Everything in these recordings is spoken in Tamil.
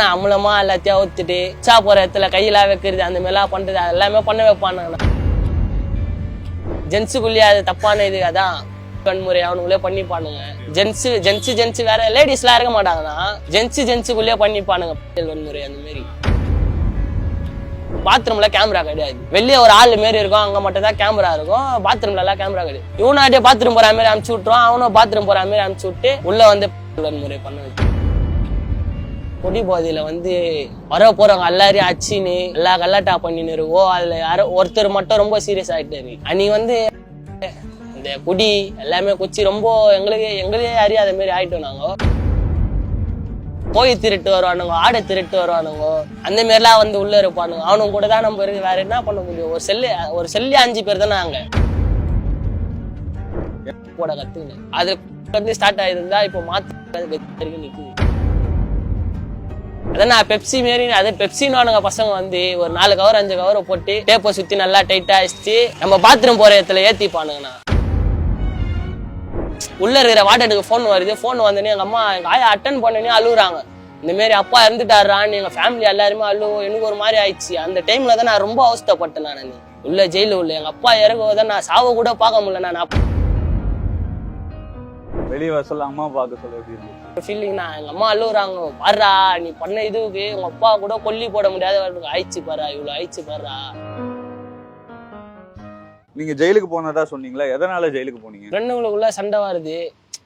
நான் அம்மளமா எல்லாத்தையும் ஊத்துட்டு சா போற இடத்துல கையெல்லாம் வைக்கிறது அந்த மாதிரிலாம் பண்றது அது எல்லாமே பண்ண வைப்பானுங்க ஜென்ஸுக்குள்ளேயே அது தப்பான இது அதான். வன்முறை அவனுங்களே பண்ணிப்பானுங்க. ஜென்ஸு ஜென்ஸு ஜென்ஸு வேற லேடிஸ்லாம் இருக்க மாட்டாங்கன்னா ஜென்ஸு ஜென்ஸுக்குள்ளேயே பண்ணிப்பானுங்க. வன்முறை அந்த மாதிரி. பாத்ரூம்ல கேமரா கிடையாது. வெளியே ஒரு ஆள் மாரி இருக்கும் அங்க மட்டும் தான் கேமரா இருக்கும். பாத்ரூம்ல எல்லாம் கேமரா கிடையாது. இவனாட்டே பாத்ரூம் போற மாதிரி அனுப்பிச்சு விட்டுருவான் அவனும் பாத்ரூம் போற மாதிரி அனுப்பிச்சு விட்டு உள்ள வந்து வன்முறை பண்ண வச்சு குடி போதையில வந்து வர போறவங்க எல்லாரையும் அச்சின்னு எல்லா கல்லாட்டா பண்ணின்னு இருக்கோ அதுல யாரோ ஒருத்தர் மட்டும் ரொம்ப சீரியஸ் ஆகிட்டாரு அன்னைக்கு வந்து இந்த குடி எல்லாமே குச்சி ரொம்ப எங்களுக்கு எங்களே அறியாத மாதிரி ஆயிட்டோம் நாங்க. போய் திருட்டு வருவானுங்க ஆடை திருட்டு வருவானுங்க. அந்த மாதிரிலாம் வந்து உள்ள இருப்பானுங்க. அவனுங்க கூட தான் நம்ம இருக்கு. வேற என்ன பண்ண முடியும்? ஒரு செல்லு ஒரு செல்லு அஞ்சு பேர் தானே நாங்க. போட கத்துக்கினேன் அது வந்து ஸ்டார்ட் ஆயிருந்தா இப்போ மாத்தி வரைக்கும் நிக்குது. அதான் நான் பெப்சி மாரி அதே பெப்சின்னு பசங்க வந்து ஒரு நாலு கவர் அஞ்சு கவர் போட்டு டேப்பை சுத்தி நல்லா டைட்டா அடிச்சு நம்ம பாத்ரூம் போற இடத்துல ஏற்றிப்பானுங்கண்ணா உள்ள இருக்கிற வாட்டருக்கு ஃபோன் வருது ஃபோன் வந்தோடனே எங்க அம்மா எங்க ஆயா அட்டன் பண்ணனே அழுகுறாங்க இந்த மாதிரி அப்பா இறந்துட்டாரான்னு எங்க ஃபேமிலி எல்லாருமே அழு எனக்கு ஒரு மாதிரி ஆயிடுச்சு. அந்த டைம்ல தான் நான் ரொம்ப அவஸ்தைப்பட்டேன் நான். உள்ள ஜெயில உள்ள எங்க அப்பா இறக்குவதை நான் சாவ கூட பார்க்க முடியல நான் வெளியே வர சொல்ல அம்மா பார்க்க சொல்ல எப்படி இருந்துச்சு? ஃபீலிங் நான் எங்க அம்மா அழுகுறாங்க பாருடா நீ பண்ண இதுக்கு உங்க அப்பா கூட கொல்லி போட முடியாத. ஆயிடுச்சு பாரா இவ்வளவு ஆயிடுச்சு பாருடா நீங்க ஜெயிலுக்கு போனதா சொன்னீங்களா? எதனால ஜெயிலுக்கு போனீங்க? ஃப்ரெண்டுங்களுக்குள்ள சண்டை வருது.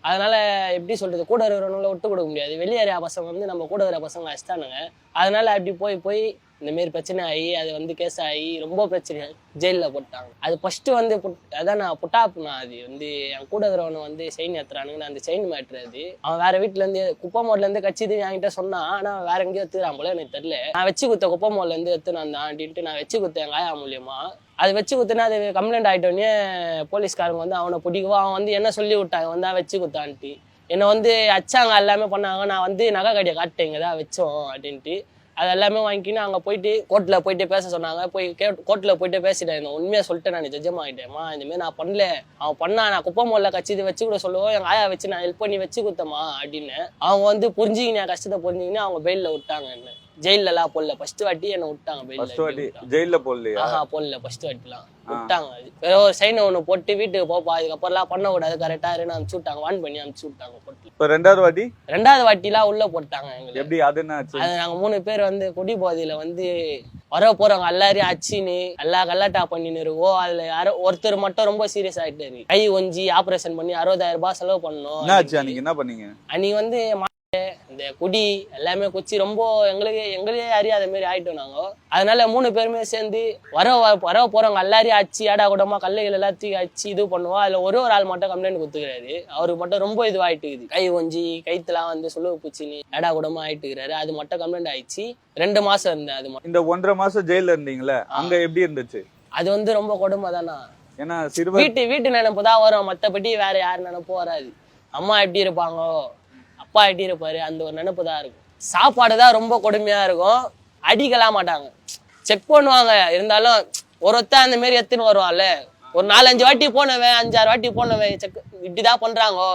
அதனால எப்படி சொல்றது கூட இருக்கிறவங்கள விட்டு கொடுக்க முடியாது. வெளியேறிய பசங்க வந்து நம்ம கூட இருக்கிற பசங்க அடிச்சிட்டானுங்க. அதனால அப்படி போய் போய் இந்த மாரி பிரச்சனை ஆகி அது வந்து கேஸ் ஆகி ரொம்ப பிரச்சனை. ஜெயிலில் போட்டாங்க. அது ஃபஸ்ட்டு வந்து புட்- அதான் நான் புட்டாப்புனா அது வந்து என் கூட இருக்கிறவனை வந்து செயின் ஏற்றுறானுங்க நான் அந்த செயின் மாட்டுறது அவன் வேற வீட்டிலேருந்து குப்பை மோட்லேருந்து கட்சிது என்கிட்ட சொன்னான். ஆனால் வேற எங்கேயோ எடுத்துக்கிறான் போல எனக்கு தெரியல. நான் வச்சு குத்த குப்பை மோட்லேருந்து எடுத்துன்னு வந்தான் அப்படின்ட்டு நான் வச்சு குத்தேன் எங்கள் ஆயா மூலியமா. அது வச்சு குத்துனா அது கம்ப்ளைண்ட் ஆகிட்டோன்னே போலீஸ்காரங்க வந்து அவனை பிடிக்கவோ? அவன் வந்து என்ன சொல்லி விட்டாங்க வந்தா வச்சு குத்தான்ட்டு. என்னை வந்து அச்சாங்க எல்லாமே பண்ணாங்க. நான் வந்து நகை கடையை காட்டேன் இங்கே தான் வச்சோம் அப்படின்ட்டு அது எல்லாமே வாங்கிக்கின்னு அங்கே போயிட்டு கோர்ட்டில் போயிட்டு பேச சொன்னாங்க. போய் கே கோர்ட்டில் போயிட்டு பேசிட்டேன். இந்த உண்மையாக சொல்லிட்டு நான் ஜட்ஜம் ஆகிட்டேம்மா இந்தமாரி நான் பண்ணல. அவன் பண்ணா நான் குப்பை மோல்ல கட்சி இது வச்சு கூட சொல்லுவோம். எங்கள் ஆயா வச்சு நான் ஹெல்ப் பண்ணி வச்சு கொடுத்தம்மா அப்படின்னு. அவங்க வந்து புரிஞ்சுக்கின்னு கஷ்டத்தை புரிஞ்சுக்கின்னு அவங்க பெயிலில் விட்டாங்க என்ன. ஜெயில எல்லாம் போடல. ஃபர்ஸ்ட் வாட்டி என்ன விட்டாங்க ஃபர்ஸ்ட் வாட்டி ஜெயில போடலையா? ஆஹா போடல ஃபர்ஸ்ட் வாட்டிலாம். விட்டாங்க. வேற ஒரு சைன் ஒன்று போட்டு வீட்டுக்கு போப்பா இதுக்கப்புறம்லாம் பண்ணக்கூடாது கரெக்டாக இருந்து அனுப்பிச்சு விட்டாங்க. வான் பண்ணி அனுப்பிச்சு விட்டாங்க போட்டு. இப்ப ரெண்டாவது வாட்டி? ரெண்டாவது வாட்டிலாம் உள்ள போட்டாங்க எங்களுக்கு எப்படி அது என்ன அது நாங்க மூணு பேர் வந்து குடி போதையில வந்து வர போறவங்க எல்லாரையும் அச்சின்னு எல்லா கல்லாட்டா பண்ணின்னு இருக்கோம். அதுல யாரோ ஒருத்தர் மட்டும் ரொம்ப சீரியஸ் ஆயிட்டாரு. கை ஒஞ்சி ஆபரேஷன் பண்ணி அறுபதாயிரம் ரூபாய் செலவு பண்ணோம். என்ன ஆச்சு அன்னைக்கு? என்ன பண்ணீங்க? அன்னைக்கு வந்து இந்த குடி எல்லாமே குச்சி ரொம்ப எங்களுக்கு எங்களே அறியாத மாதிரி ஆயிட்டோம் நாங்க. அதனால மூணு பேருமே சேர்ந்து வர வர போறவங்க எல்லாரையும் அச்சு ஏடா கூடமா கல்லைகள் எல்லாத்தையும் அச்சு இது பண்ணுவோம். அதுல ஒரு ஒரு ஆள் மட்டும் கம்ப்ளைண்ட் கொடுத்துக்கிறாரு. அவருக்கு மட்டும் ரொம்ப இதுவாயிட்டுக்குது. கை ஒஞ்சி கைத்துலாம் வந்து சுழுவு பூச்சின்னு ஏடா கூடமா ஆயிட்டுக்கிறாரு. அது மட்டும் கம்ப்ளைண்ட் ஆயிடுச்சு. ரெண்டு மாசம் இருந்தேன் அது மட்டும். இந்த ஒன்றரை மாசம் ஜெயில இருந்தீங்களே அங்க எப்படி இருந்துச்சு? அது வந்து ரொம்ப கொடுமை தானா? ஏன்னா வீட்டு வீட்டு நினைப்பு தான் வரும். மத்தபடி வேற யார் நினைப்பும் வராது. அம்மா எப்படி இருப்பாங்கோ? அப்பா எட்டியிருப்பாரு. அந்த ஒரு நினைப்பு தான் இருக்கும். சாப்பாடு தான் ரொம்ப கொடுமையாக இருக்கும். அடிக்கலாம் மாட்டாங்க. செக் பண்ணுவாங்க. இருந்தாலும் ஒருத்தன் அந்த மாரி எடுத்துன்னு வருவான்ல. ஒரு நாலஞ்சு வாட்டி போனவன் அஞ்சாறு வாட்டி போனவன் செக் இப்படிதான் பண்றாங்கோ.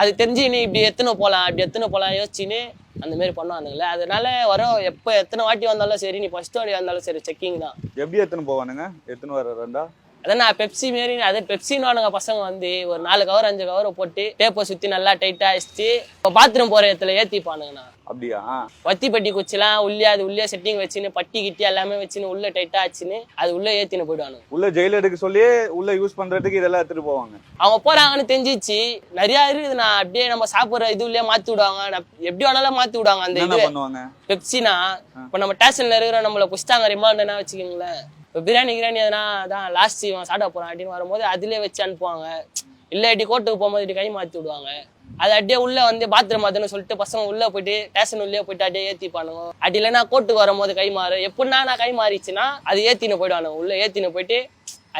அது தெரிஞ்சு நீ இப்படி எத்தனை போகலாம் இப்படி எத்தனை போகலாம் யோசிச்சுன்னு அந்த மாதிரி பண்ணுவானுங்களே அதனால வரும் எப்போ எத்தனை வாட்டி வந்தாலும் சரி நீ ஃபர்ஸ்ட் வாட்டி வந்தாலும் சரி செக்கிங் தான். எப்படி எத்தனை போவானுங்க? எத்தனை வர ரெண்டா? அதான் நான் பெப்சி மாரி அது பெப்சின்னு பசங்க வந்து ஒரு நாலு கவர் அஞ்சு கவர் போட்டு டேப்பை சுத்தி நல்லா டைட்டா அடிச்சு இப்போ பாத்ரூம் போற இடத்துல ஏத்திப்பானுங்கண்ணா அப்படியா? வத்தி பட்டி குச்சிலாம் உள்ளே அது உள்ளே செட்டிங் வச்சுன்னு பட்டி கிட்டி எல்லாமே வச்சுன்னு உள்ள டைட்டா ஆச்சுன்னு அது உள்ள ஏத்தின்னு போயிடுவானுங்க. உள்ள ஜெயில எடுக்க சொல்லியே உள்ள யூஸ் பண்றதுக்கு இதெல்லாம் எடுத்துட்டு போவாங்க. அவங்க போறாங்கன்னு தெரிஞ்சிச்சு. நிறைய இருக்குது நான் அப்படியே நம்ம சாப்பிடுற இது உள்ளே மாத்தி விடுவாங்க. எப்படி வேணாலும் மாத்தி விடுவாங்க அந்த இது பண்ணுவாங்க? பெப்சினா இப்போ நம்ம ஸ்டேஷன்ல இருக்கிற நம்மள புஷ்டாங்க ரிமாண்ட்னா வச்சுக்கோங்களேன். இப்போ பிரியாணி கிரியாணி எதனா அதான் லாஸ்ட் இவன் சாப்பிட போறான் அப்படின்னு வரும்போது அதுலயே வச்சு அனுப்புவாங்க. இல்லாட்டி கோர்ட்டுக்கு போகும்போது இப்படி கை மாத்தி விடுவாங்க. அது அப்படியே உள்ள வந்து பாத்ரூம் மாத்தணும்னு சொல்லிட்டு பசங்க உள்ள போயிட்டு ஸ்டேஷன் உள்ளே போயிட்டு அப்படியே ஏத்திப்பானுங்க. அப்படி இல்லைன்னா கோர்ட்டுக்கு வரும்போது கை மாறு. எப்படின்னா நான் கை மாறிச்சுன்னா அது ஏத்தின்னு போயிடுவானுங்க. உள்ள ஏத்தின்னு போயிட்டு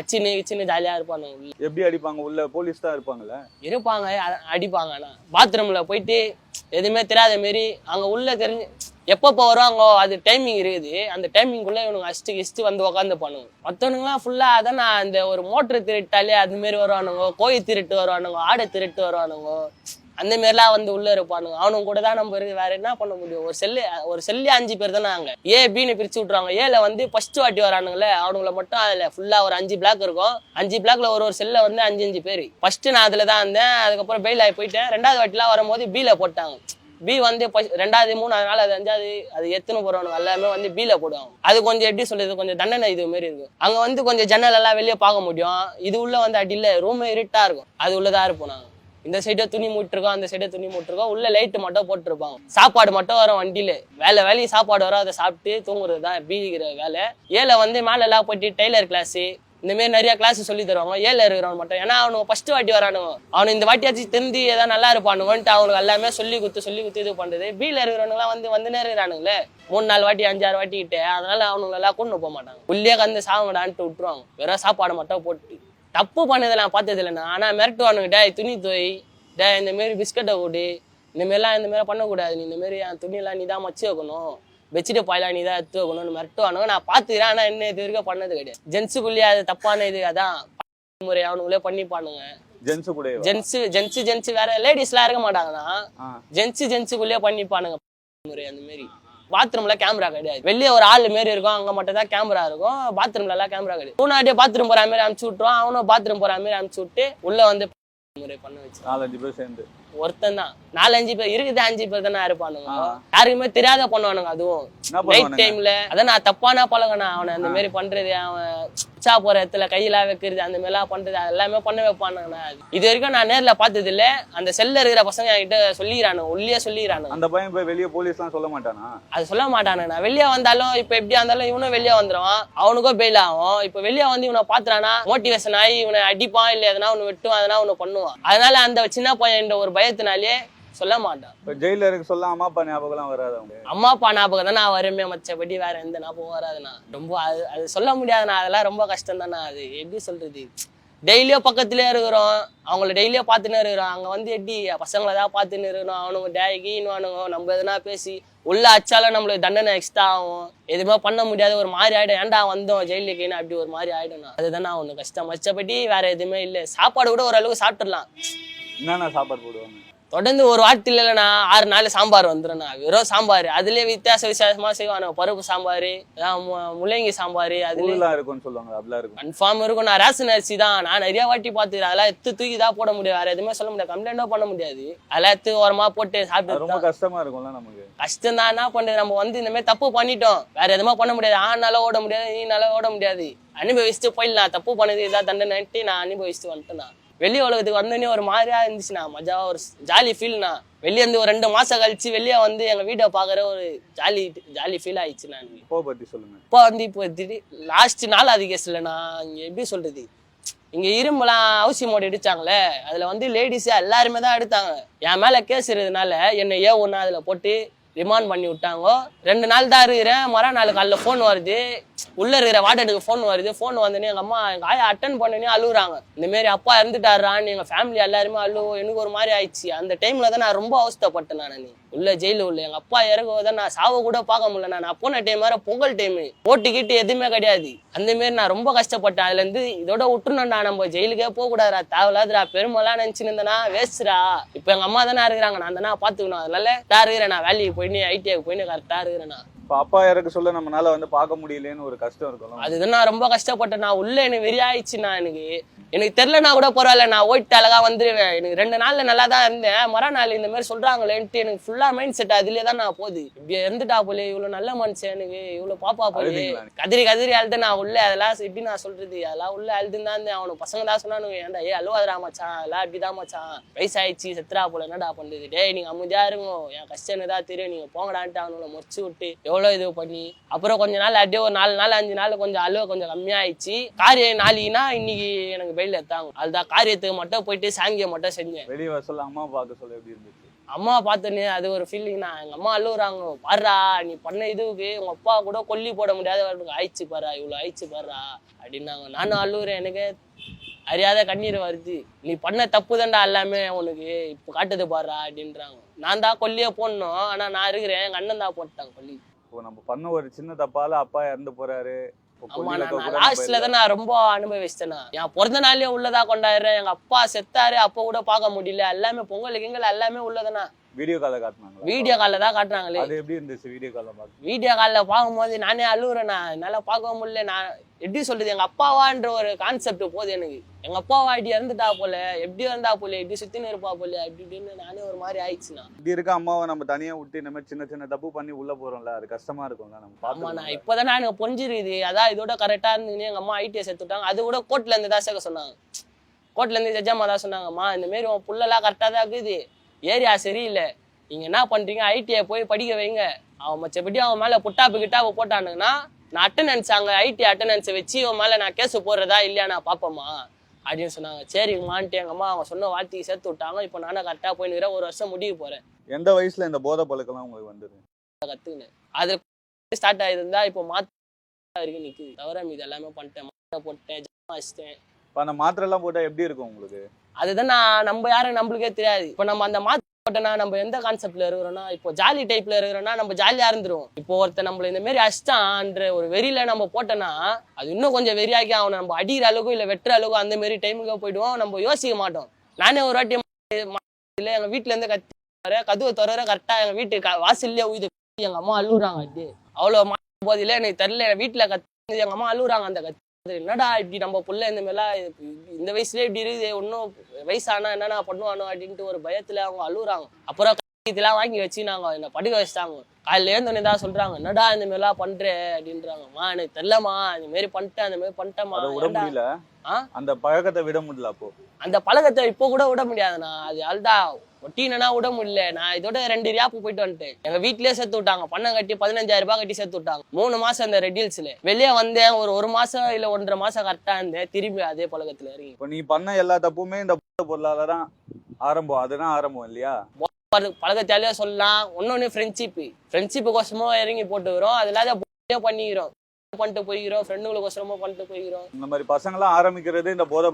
அச்சின்னு கிச்சின்னு ஜாலியா இருப்பானுங்க உள்ள. எப்படி அடிப்பாங்க? உள்ள போலீஸ் தான் இருப்பாங்கல்ல? இருப்பாங்க அடிப்பாங்க ஆனா. பாத்ரூம்ல போயிட்டு எதுவுமே தெரியாத மாரி அங்கே உள்ள தெரிஞ்சு எப்பப்போ வருவாங்கோ அது டைமிங் இருக்குது. அந்த டைமிங்குள்ளே இவனுங்க அஸ்ட்டு கிஸ்ட்டு வந்து உட்காந்து பண்ணுங்க மற்றவனுங்களாம் ஃபுல்லாக அதான் நான் அந்த ஒரு மோட்டர் திருட்டாலே அது மாரி வருவானுங்க கோயில் திருட்டு வருவானுங்க ஆடை திருட்டு வருவானுங்க. அந்த மாரிலாம் வந்து உள்ள இருப்பானுங்க. அவனுங்க கூட தான் நம்ம இருக்கு வேற என்ன பண்ண முடியும்? ஒரு செல்லு ஒரு செல்லு அஞ்சு பேர் தானே நாங்க ஏ பின்னு பிரிச்சு விட்டுருவாங்க. ஏல வந்து ஃபர்ஸ்ட் வாட்டி வரானுங்களே அவனுங்களை மட்டும் அதுல ஃபுல்லா ஒரு அஞ்சு பிளாக் இருக்கும். அஞ்சு பிளாக்ல ஒரு ஒரு செல்ல வந்து அஞ்சு அஞ்சு பேர். ஃபர்ஸ்ட் நான் அதுல தான் இருந்தேன். அதுக்கப்புறம் பெயில் ஆகி போயிட்டேன். ரெண்டாவது வாட்டிலாம் வரும்போது பில போட்டாங்க. பி வந்து ரெண்டாவது மூணாவது நாள் அது அஞ்சாவது அது எத்தனை போறவனுங்க. எல்லாமே வந்து பில போடுவாங்க. அது கொஞ்சம் எப்படி சொல்றது? கொஞ்சம் தண்டனை இது மாரி இருக்கும் அங்க வந்து கொஞ்சம் ஜன்னல் எல்லாம் வெளியே பார்க்க முடியும். இது உள்ள வந்து அடி ரூம் இருட்டா இருக்கும். அது உள்ளதா இருப்போம் நாங்கள் இந்த சைடே துணி மூட்டிருக்கோம் அந்த சைடே துணி மூட்டிருக்கோம் உள்ள லைட் மட்டும் போட்டிருப்பாங்க சாப்பாடு மட்டும் வரும் வண்டியில. வேலை வேலையை சாப்பாடு வரும் அதை சாப்பிட்டு தூங்குறது தான் பிங்கிற வேலை. ஏல வந்து மேல எல்லாம் போயிட்டு டெய்லர் கிளாஸ் இந்த மாதிரி நிறைய கிளாஸ் சொல்லி தருவாங்க. ஏல இருக்கிறவன் மட்டும். ஏன்னா அவனுக்கு ஃபர்ஸ்ட் வாட்டி வரானுங்க. அவனு இந்த வாட்டியாச்சும் தெரிஞ்சு ஏதாவது நல்லா இருப்பானுவன்ட்டு அவனுக்கு எல்லாமே சொல்லி குத்து சொல்லி குத்து இது பண்றது பீல இருக்கிறவனுலாம் வந்து வந்து இருக்கிறானுங்களே மூணு நாலு வாட்டி அஞ்சாறு வாட்டி கிட்டே அதனால அவனுங்க எல்லாம் கொண்டு போக மாட்டாங்க. உள்ளே கந்து சாவங்கடான்ட்டு விட்டுருவாங்க. வெறும் சாப்பாடு மட்டும் போட்டு தப்பு பண்ணதை நான் பார்த்தது இல்லைண்ணா ஆனால் மிரட்டுவானுங்க டேய் துணி தோய் டேய் இந்த மாரி பிஸ்கட்டை கொடு இந்த மாதிரிலாம் இந்த மாதிரி பண்ணக்கூடாது. நீ இந்த மாதிரி என் துணியெல்லாம் நீ தான் மச்சு வைக்கணும். பெட்ஷீட் பாயெல்லாம் நீ தான் எடுத்து வைக்கணும்னு மிரட்டுவானுங்க. நான் பார்த்துக்கிறேன். ஆனால் என்ன இது வரைக்கும் பண்ணது கிடையாது. ஜென்ஸுக்குள்ளேயே அது தப்பான இது. அதான் முறை அவனுங்களே பண்ணிப்பானுங்க. ஜென்ஸு கூட ஜென்ஸ் ஜென்ஸ் ஜென்ஸ் வேற லேடிஸ்லாம் இருக்க மாட்டாங்கன்னா ஆ. ஜென்ஸ் ஜென்ஸுக்குள்ளேயே பண்ணிப்பானுங்க முறை அந்த மாதிரி பாத்ரூம்ல கேமரா கிடையாது. வெளியே ஒரு ஆள் மாரி இருக்கும் அங்க மட்டும் தான் கேமரா இருக்கும். பாத்ரூம்ல எல்லாம் கேமரா கிடையாது. முன்னாடியே பாத்ரூம் போற மாதிரி அனுப்பிச்சு விட்டுருவான். அவனும் பாத்ரூம் போற மாதிரி அனுப்பிச்சு விட்டு உள்ள வந்து முறை பண்ண வச்சு நாலஞ்சு பேர் சேர்ந்து. ஒருத்தன் தான் நாலஞ்சு பேர் இருக்குது அஞ்சு பேர் தானே இருப்பானுங்க. யாருக்குமே தெரியாத பண்ணுவானுங்க அதுவும். நைட் டைம்ல அதான் நான் தப்பான பழகனா அவனை அந்த மாதிரி பண்றது அவன் உச்சா போற இடத்துல கையெல்லாம் வைக்கிறது அந்த மாதிரிலாம் பண்றது அது எல்லாமே பண்ண வைப்பானுங்கண்ணா. இது வரைக்கும் நான் நேர்ல பார்த்தது இல்ல அந்த செல்ல இருக்கிற பசங்க என்கிட்ட சொல்லிக்கிறானுங்க உள்ளே சொல்லிக்கிறானுங்க. அந்த பையன் போய் வெளியே போலீஸ்லாம் சொல்ல மாட்டானா? அது சொல்ல மாட்டானுங்கண்ணா. வெளியே வந்தாலும் இப்ப எப்படியா இருந்தாலும் இவனும் வெளியே வந்துருவான். அவனுக்கும் பெயில் ஆகும். இப்ப வெளியே வந்து இவனை பாத்துறானா மோட்டிவேஷன் ஆகி இவனை அடிப்பான் இல்ல எதனா ஒண்ணு வெட்டுவான் எதனா ஒண்ணு பண்ணுவான். அதனால அந்த சின்ன பையன் ஒரு பயத்தினாலே சொல்ல மாட்டான். இப்போ ஜெயில இருக்க சொல்ல அம்மா அப்பா ஞாபகம்லாம் வராது அவங்க அம்மா அப்பா ஞாபகம் தான் நான் வருமே மச்சபடி வேற எந்த ஞாபகம் வராதுண்ணா. ரொம்ப அது அது சொல்ல முடியாதுண்ணா. அதெல்லாம் ரொம்ப கஷ்டம் தானே அது எப்படி சொல்றது? டெய்லியும் பக்கத்துலயே இருக்கிறோம். அவங்கள டெய்லியும் பார்த்துன்னு இருக்கிறோம். அங்க வந்து எப்படி பசங்களை தான் பார்த்துன்னு இருக்கிறோம். அவனுங்க டேகின்னு வானுங்க நம்ம எதுனா பேசி உள்ள அச்சாலும் நம்மளுக்கு தண்டனை எக்ஸ்ட்ரா ஆகும். எதுவுமே பண்ண முடியாத ஒரு மாதிரி ஆயிடும். ஏன்டா வந்தோம் ஜெயிலுக்குன்னு அப்படி ஒரு மாதிரி ஆயிடும்ண்ணா. அதுதானே ஒன்று கஷ்டம். மச்சபடி வேற எதுவுமே இல்லை. சாப்பாடு கூட ஓரளவுக்கு சாப்பிட்டுடலாம். என்னென்ன சாப்பாடு போடுவாங்க? தொடர்ந்து ஒரு வாரத்தில் இல்லைண்ணா ஆறு நாள் சாம்பார் வந்துடும்ண்ணா வெறும் சாம்பார். அதுலயே வித்தியாச வித்தியாசமா செய்வானுங்க பருப்பு சாம்பார் முள்ளங்கி சாம்பார் அதுலயே. ஊர்லாம் இருக்கும்னு சொல்லுவாங்க அப்படிலாம் இருக்கும். கன்ஃபார்ம் இருக்கும். நான் ரேஷன் அரிசி தான். நான் நிறைய வாட்டி பார்த்துக்கிறேன். அதெல்லாம் எடுத்து தூக்கி தான் போட முடியாது. வேற எதுவுமே சொல்ல முடியாது. கம்ப்ளைண்ட்டும் பண்ண முடியாது. அதெல்லாம் எடுத்து ஓரமா போட்டு சாப்பிட்டு ரொம்ப கஷ்டமா இருக்கும்ல நமக்கு. கஷ்டம் தான். என்ன பண்றது? நம்ம வந்து இந்த மாதிரி தப்பு பண்ணிட்டோம். வேற எதுவுமே பண்ண முடியாது. ஆனால ஓட முடியாது நீனால ஓட முடியாது. அனுபவிச்சுட்டு போயிடலாம். தப்பு பண்ணது இதான் தண்டனைட்டு நான் அனுபவிச்சுட்டு வந்துட்டேன் நான் வெளி உலகத்துக்கு வந்தோடனே ஒரு மாதிரியா இருந்துச்சுண்ணா. மஜா ஒரு ஜாலி ஃபீல்னா வெளியே வந்து ஒரு ரெண்டு மாசம் கழிச்சு வெளியே வந்து எங்க வீட்டை பாக்குற ஒரு ஜாலி ஜாலி ஃபீல் ஆயிடுச்சு நான் இப்போ பத்தி சொல்லுங்க. இப்போ வந்து இப்போ திடீர் லாஸ்ட் நாள் அது கேஸ்ல நான் இங்க எப்படி சொல்றது? இங்க இரும்புலாம் அவசியம் மோடி அடிச்சாங்களே அதுல வந்து லேடிஸ் எல்லாருமே தான் எடுத்தாங்க. என் மேல கேஸ் இருந்ததுனால என்னை ஏ ஒன்று அதுல போட்டு ரிமாண்ட் பண்ணி விட்டாங்க. ரெண்டு நாள் தான் இருக்கிறேன். மறு நாள் காலைல ஃபோன் வருது. உள்ள இருக்கிற வார்டனுக்கு ஃபோன் வருது. ஃபோன் வந்தோடனே எங்க அம்மா எங்கள் ஆயா அட்டன் பண்ணனே அழுகுறாங்க. இந்த மாரி அப்பா இறந்துட்டாரான்னு எங்க ஃபேமிலி எல்லாருமே அழு எனக்கு ஒரு மாதிரி ஆயிடுச்சு. அந்த டைம்ல தான் நான் ரொம்ப அவஸ்தப்பட்டேன் நான். உள்ள ஜெயில உள்ள எங்க அப்பா இறக்குவதை நான் சாவ கூட பார்க்க முடியல. நான் போன டைம் வேற பொங்கல் டைம் ஓட்டு கீட்டு எதுவுமே கிடையாது. அந்த மாதிரி நான் ரொம்ப கஷ்டப்பட்டேன். அதுல இருந்து இதோட விட்டுணும்டா நம்ம ஜெயிலுக்கே போக கூடாதுடா தேவையில்லாதுடா பெருமெல்லாம் நினைச்சுன்னு இருந்தேனா வேஸ்ட்ரா இப்போ எங்க அம்மா தானே இருக்கிறாங்க. நான் தானே பாத்துக்கணும் அதனால தான் இருக்கிறேன். நான் வேலைக்கு போயின்னு ஐடிஐக்கு போயின்னு கரெக்டா இருக்கிறேன் நான். இப்போ அப்பா இறக்க சொல்ல நம்மளால வந்து பார்க்க முடியலன்னு ஒரு கஷ்டம் இருக்கும்ல. அதுதான் நான் ரொம்ப கஷ்டப்பட்டேன். நான் உள்ள எனக்கு வெறியாயிடுச்சுண்ணா எனக்கு. எனக்கு தெரிலனா கூட பரவாயில்ல நான் ஓட்டு அழகா வந்துருவேன். எனக்கு ரெண்டு நாள்ல நல்லா தான் இருந்தேன் மறுநாள் இந்த மாதிரி சொல்றாங்களேன்ட்டு எனக்கு ஃபுல்லா மைண்ட் செட் அதுலயே தான் நான் போகுது. இப்படி இருந்துட்டா போலே இவ்வளவு நல்ல மனுஷன் எனக்கு. இவ்வளவு பாப்பா போலே? கதிரி கதிரி அழுது நான் உள்ள. அதெல்லாம் எப்படி நான் சொல்றது? அதெல்லாம் உள்ள அழுதுன்னு தான் இருந்தேன். அவனுக்கு பசங்க தான் சொன்னானுங்க ஏன்டா ஏ அழுவாதரா மச்சான். எல்லாம் இப்படிதான் மச்சான். வயசாயிடுச்சு செத்துறா போல. என்னடா பண்றது டேய் நீங்க அமைதியா இருங்க. என் கஷ்டம் தான் தெரியும் நீங்க போங்கடான்ட்டு அவனுங்களை முறிச்சு விட்டு எவ்வளவு இது பண்ணி அப்புறம் கொஞ்ச நாள் அப்படியே ஒரு நாலு நாள் அஞ்சு நாள் கொஞ்சம் அழுவ கொஞ்சம் கம்மியாயிடுச்சு. காரியம் நாளைக்குனா இன்னைக்கு எனக்கு பெயில் எடுத்தாங்க. அதுதான் காரியத்துக்கு மட்டும் போயிட்டு சாங்கியம் மட்டும் செஞ்சேன். வெளியே வர சொல்ல அம்மா பார்க்க சொல்ல எப்படி இருந்துச்சு? அம்மா பார்த்தோன்னே அது ஒரு ஃபீலிங் தான். எங்க அம்மா அழுகுறாங்க பாருடா நீ பண்ண இதுவுக்கு உங்க அப்பா கூட கொல்லி போட முடியாத ஆயிடுச்சு பாரா இவ்வளவு ஆயிடுச்சு பாருடா அப்படின்னாங்க. நானும் அழுகுறேன் எனக்கு அறியாத கண்ணீர் வருது. நீ பண்ண தப்பு தான்டா எல்லாமே உனக்கு இப்போ காட்டுது பாருடா அப்படின்றாங்க. நான் தான் கொல்லியே போடணும் ஆனா நான் இருக்கிறேன் எங்க அண்ணன் தான் போட்டாங்க கொல்லி இப்போ நம்ம பண்ண ஒரு சின்ன தப்பால அப்பா இறந்து போறாரு. லாஸ்ட்ல தான் நான் ரொம்ப அனுபவிச்சிட்டேனா என் பிறந்த நாளே உள்ளதா கொண்டாடுறேன். எங்க அப்பா செத்தாரு அப்போ கூட பார்க்க முடியல. எல்லாமே பொங்கல் கிங்கல் எல்லாமே உள்ளதானா வீடியோ காலை காட்டினாங்களா? வீடியோ காலில் தான் காட்டுறாங்களே அது எப்படி இருந்துச்சு வீடியோ காலில் பார்த்து வீடியோ காலில் பார்க்கும்போது நானே அழுகுறேண்ணா என்னால் பார்க்க முடியல. நான் எப்படி சொல்றது? எங்க அப்பாவான்ற ஒரு கான்செப்ட் போகுது எனக்கு. எங்க அப்பாவா இப்படி இறந்துட்டா போல. எப்படி இருந்தா போல? இப்படி சுத்தின்னு இருப்பா போல? அப்படி இப்படின்னு நானே ஒரு மாதிரி ஆயிடுச்சுண்ணா. இப்படி இருக்க அம்மாவை நம்ம தனியா விட்டு இந்த மாதிரி சின்ன சின்ன தப்பு பண்ணி உள்ள போறோம்ல அது கஷ்டமா இருக்கும்ல நம்ம ஆமாண்ணா. பார்த்து இப்போதானே எனக்கு புரிஞ்சிருக்குது. அதான் இதோட கரெக்டாக இருந்து எங்க அம்மா ஐடிஐ சேர்த்துட்டாங்க அது கூட கோர்ட்ல இருந்து தான் சேர்க்க சொன்னாங்க. கோர்ட்ல இருந்து ஜட்ஜம்மா தான் சொன்னாங்கம்மா இந்த மாரி உன் புள்ளெல்லாம் கரெக்டாக தான் இருக்குது. ஏரியா சரியில்லை. நீங்க என்ன பண்றீங்க? ஐடிஐ போய் படிக்க வைங்க. அவன் மச்சபடி அவன் மேல புட்டாப்பு கிட்டாப்பு போட்டானுங்கன்னா நான் அட்டண்டன்ஸ் அங்கே ஐடி அட்டண்டன்ஸை வச்சு அவன் மேல நான் கேஸ் போடுறதா இல்லையா நான் பார்ப்போம்மா அப்படின்னு சொன்னாங்க. சரிங்கம்மான்ட்டு எங்க அம்மா அவங்க சொன்ன வார்த்தைக்கு சேர்த்து விட்டாங்க. இப்போ நானும் கரெக்டாக போயின்னு ஒரு வருஷம் முடிய போறேன். எந்த வயசுல இந்த போதை பழக்கம்லாம் உங்களுக்கு வந்தது? கத்துக்கினேன். அது ஸ்டார்ட் ஆயிருந்தா இப்போ மாத்த வரைக்கும் நிக்குது தவிர மீது எல்லாமே பண்ணிட்டேன். மாத்திரை போட்டேன் ஜாமா வச்சிட்டேன் இப்போ அந்த மாத்திரை எல்லாம் போட்டா எப்படி இருக்கும் உங்களுக்கு? அதுதான் நான் நம்ம யாரும் நம்மளுக்கே தெரியாது. இப்போ நம்ம அந்த மாத்திரை போட்டோன்னா நம்ம எந்த கான்செப்ட்ல இருக்கிறோம்னா இப்போ ஜாலி டைப்ல இருக்கிறோம்னா நம்ம ஜாலியா இருந்துரும் இப்போ ஒருத்தர் நம்மள இந்த மாதிரி அடிச்சிட்டான்ற ஒரு வெறியில நம்ம போட்டோன்னா அது இன்னும் கொஞ்சம் வெறியாக்கி அவனை நம்ம அடிக்கிற அளவுக்கு இல்லை வெட்டுற அளவுக்கு அந்த மாதிரி டைமுக்கு போயிடுவோம். நம்ம யோசிக்க மாட்டோம். நானே ஒரு வாட்டி மா- எங்க வீட்டுல இருந்து கத்தி வர கதவை திறற கரெக்டா எங்க வீட்டு வாசல்லே உயிது எங்க அம்மா அழுகுறாங்க அது அவ்வளோ போதில எனக்கு தெரியல வீட்டுல கத்தி எங்க அம்மா அழுகுறாங்க அந்த கத்தி. என்னடா இப்படி நம்ம புள்ள இந்த மாதிரிலாம் இந்த வயசுலேயே இப்படி இருக்குது ஒன்றும் வயசானா என்னடா பண்ணுவானோ அப்படின்ட்டு ஒரு பயத்துல அவங்க அழுகுறாங்க அப்புறம் இதெல்லாம் வாங்கி வச்சு நாங்க என்ன படுக்க வச்சிட்டாங்க. காலையில எழுந்தோடனே தான் சொல்றாங்க என்னடா இந்த மாதிரிலாம் பண்ற? அப்படின்றாங்கம்மா எனக்கு தெரியலம்மா. இந்த மாதிரி பண்ணிட்டேன் அந்த மாதிரி பண்ணிட்டேம்மா. விட? முடியல? அந்த பழக்கத்தை விட முடியல அப்போ? அந்த பழக்கத்தை இப்போ கூட விட முடியாதுண்ணா. அது அதுதான் ஒட்டினா விட முடியல. நான் இதோட ரெண்டு ரியாப்பு போயிட்டு வந்துட்டேன். எங்க வீட்லயே சேர்த்து விட்டாங்க. பணம் கட்டி பதினஞ்சாயிரம் ரூபாய் கட்டி சேர்த்து விட்டாங்க. மூணு மாசம் அந்த ரெட்டில்ஸ்ல வெளியே வந்தேன். ஒரு ஒரு மாசம் இல்ல ஒன்றரை மாசம் கரெக்டா இருந்தேன். திரும்பி அதே பழக்கத்துல இறங்கி இப்போ நீ பண்ண எல்லா தப்புமே இந்த பொருளால தான் ஆரம்பம். அதுதான் ஆரம்பம் இல்லையா? பழ- பழக்கத்தாலேயே சொல்லலாம். ஃப்ரெண்ட்ஷிப் ஃப்ரெண்ட்ஷிப்பு கோசமோ இறங்கி போட்டுக்கிறோம் அது இல்லாத பண்ணிக்கிறோம். பண்ணிட்டு போய்க்கிறோம். ஃப்ரெண்டுங்களுக்கோசரமோ பண்ணிட்டு போய்க்கிறோம். இந்த மாதிரி பசங்களாம் ஆரம்பிக்கிறது இந்த போதை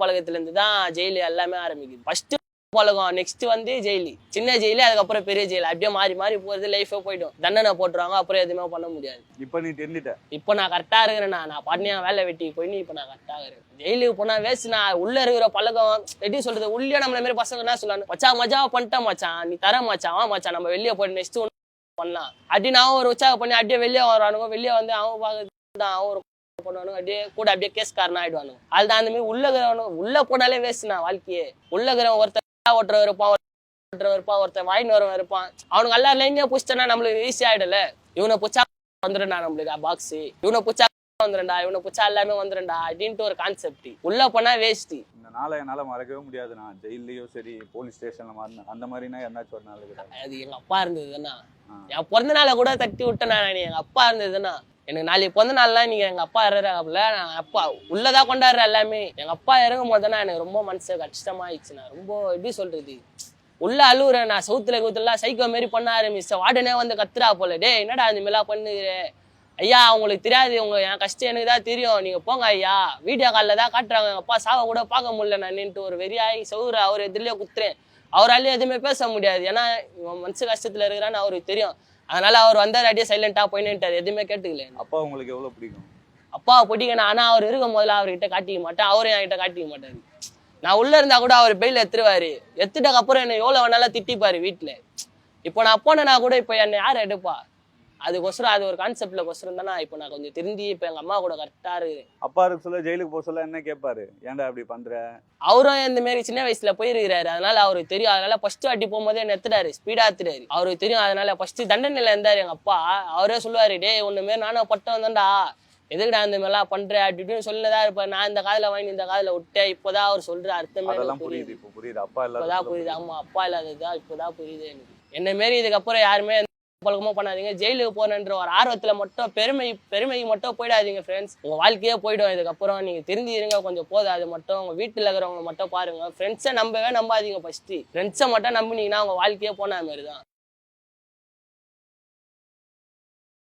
பழக்கத்துல இருந்து தான் ஜெயிலு எல்லாமே ஆரம்பிக்குது. ஃபர்ஸ்ட் பழகம் நெக்ஸ்ட் வந்து ஜெயிலு. சின்ன ஜெயிலு அதுக்கப்புறம் பெரிய ஜெயிலு. அப்படியே மாறி மாறி போறது லைஃபே போயிடும். தண்டனை போட்டுருவாங்க அப்புறம் எதுவுமே பண்ண முடியாது. இப்போ நீ தெரிஞ்சிட்ட? இப்போ நான் கரெக்டா இருக்கிறேன் நான் பாட்டினா வேலை வெட்டி போய் இப்போ நான் கரெக்டா இருக்கிறேன். ஜெயிலுக்கு போனா வேஸ்ட் நான் உள்ள இருக்கிற பழக்கம் எப்படி சொல்றது உள்ளே நம்மள மாதிரி பசங்க என்ன சொல்லணும் மச்சான் மஜா பண்ணிட்டேன் மச்சான் நீ தர மச்சான் வா மச்சான் நம்ம வெளியே போய் நெக்ஸ்ட் பண்ணலாம். அப்படி நான் ஒரு உற்சாகம் பண்ணி அப்படியே வெளியே வரானுங்க வெளியே வந்து அவன் பார்க்க அவன் ஒரு பண்ணுவானுங்க. அப்படியே கூட அப்படியே கேஸ்காரன் ஆயிடுவானுங்க. அதுதான் அந்த மாதிரி உள்ள இருக்கிறவனு உள்ள போனாலே வேஸ்ட் நான் வாழ்க்கையே. உள்ள இருக்கிறவன் ஒருத்தன் ஓட்டுறவர் இருப்பான் ஓட்டுறவர் இருப்பான் ஒருத்தன் வாயின் வரவன் இருப்பான். அவனுக்கு எல்லா லைன்லயும் புடிச்சிட்டனா நம்மளுக்கு ஈஸி ஆயிடல இவனை பிடிச்சா வந்துடும்டா நம்மளுக்கு பாக்ஸ் இவனை பிடிச்சா வந்துடும்டா இவனை பிடிச்சா எல்லாமே வந்துடும்டா அப்படின்ட்டு ஒரு கான்செப்ட் உள்ள போனா வேஸ்ட் நாளை என்னால மறக்கவே முடியாது. நான் ஜெயிலையும் சரி போலீஸ் ஸ்டேஷன்ல மாறினேன் அந்த மாதிரினா என்னாச்சும் ஒரு நாள் கிடையாது அது எங்க அப்பா இருந்ததுன்னா. என் பிறந்த நாளை கூட தட்டி விட்டேன்? நான் எங்க அப்பா இருந்ததுன்னா எனக்கு நாளைக்கு பிறந்த நாள்லாம் நீங்க எங்க அப்பா இறங்குறாப்புல நான் அப்பா உள்ளதா கொண்டாடுற எல்லாமே எங்க அப்பா இறங்கும் போதுனா எனக்கு ரொம்ப மனசு கஷ்டமாயிடுச்சு. நான் ரொம்ப எப்படி சொல்றது? உள்ள அழுவுறேன். நான் சவுத்துல கூத்துல சைக்கோ மாரி பண்ண ஆரம்பிச்சேன் வாடனே வந்து கத்துறா போல. டேய் என்னடா இந்த மாதிரிலாம் பண்ணுகிற ஐயா உங்களுக்கு தெரியாது உங்க என் கஷ்டம் எனக்கு தான் தெரியும். நீங்க போங்க ஐயா. வீடியோ காலில் தான் காட்டுறாங்க. எங்க அப்பா சாவ கூட பார்க்க முடியல நான் ஒரு வெறியாய் சவுற அவர் எதிரிலே குத்துறேன். அவராலையும் எதுவுமே பேச முடியாது. ஏன்னா இவன் மனசு கஷ்டத்துல இருக்கிறான்னு அவருக்கு தெரியும். அதனால அவர் வந்தார் அப்படியே சைலண்டா போய் நின்ட்டாரு எதுவுமே கேட்டுக்கல அப்பா உங்களுக்கு எவ்வளவு பிடிக்கும்? அப்பா பிடிக்கணும். ஆனா அவர் இருக்கும் போதுல அவர்கிட்ட காட்டிக்க மாட்டேன். அவரும் என்கிட்ட காட்டிக்க மாட்டாரு. நான் உள்ள இருந்தா கூட அவர் பெயில் எத்துருவாரு எத்துட்டக்கு அப்புறம் என்ன எவ்வளவு வேணாலும் திட்டிப்பாரு வீட்டுல இப்போ நான் போனேன்னா கூட இப்போ என்னை யார் எடுப்பா? அதுக்கொசரம் அது ஒரு கான்செப்ட்ல கொசரம் தானே இப்போ நான் கொஞ்சம் திருந்தி இப்போ எங்க அம்மா கூட கரெக்டா இருக்கு. அப்பா இருக்கு சொல்ல ஜெயிலுக்கு போக சொல்ல என்ன கேட்பாரு ஏன்டா அப்படி பண்ற? அவரும் இந்த மாதிரி சின்ன வயசுல போயிருக்கிறாரு. அதனால அவருக்கு தெரியும். அதனால ஃபர்ஸ்ட் வாட்டி போகும்போதே என்ன எத்துட்டாரு ஸ்பீடா எத்துட்டாரு அவருக்கு தெரியும். அதனால ஃபர்ஸ்ட் தண்டனையில இருந்தாரு எங்க அப்பா. அவரே சொல்லுவாரு டேய் ஒண்ணு மாரி நானும் பட்டம் தான்டா எதுக்குடா இந்த மாதிரிலாம் பண்ற? அப்படி இப்படின்னு சொல்லினதா இருப்பேன் நான் இந்த காதுல வாங்கி இந்த காதுல விட்டேன். இப்போதான் அவர் சொல்ற அர்த்தமே புரியுது. புரியுது. இப்போ புரியுது. அப்பா இல்லாத புரியுது. ஆமா அப்பா இல்லாததுதான் இப்போதான் புரியுது எனக்கு. என்ன மாரி இதுக்கப்புறம் யாருமே எந்த பண்ணாதீங்க. ஜெயிலுக்கு போறேன்ற ஒரு ஆர்வத்துல மட்டும் பெருமை பெருமைக்கு மட்டும் போயிடாதீங்க ஃப்ரெண்ட்ஸ் உங்க வாழ்க்கையே போயிடும். இதுக்கப்புறம் நீங்க திருந்தி இருங்க கொஞ்சம் போதும். அது மட்டும் உங்க வீட்டுல இருக்கிறவங்க மட்டும் பாருங்க. ஃப்ரெண்ட்ஸை நம்பவே நம்பாதீங்க ஃபர்ஸ்ட் ஃப்ரெண்ட்ஸை மட்டும் நம்பினீங்கன்னா உங்க வாழ்க்கையே போன மாதிரி தான்.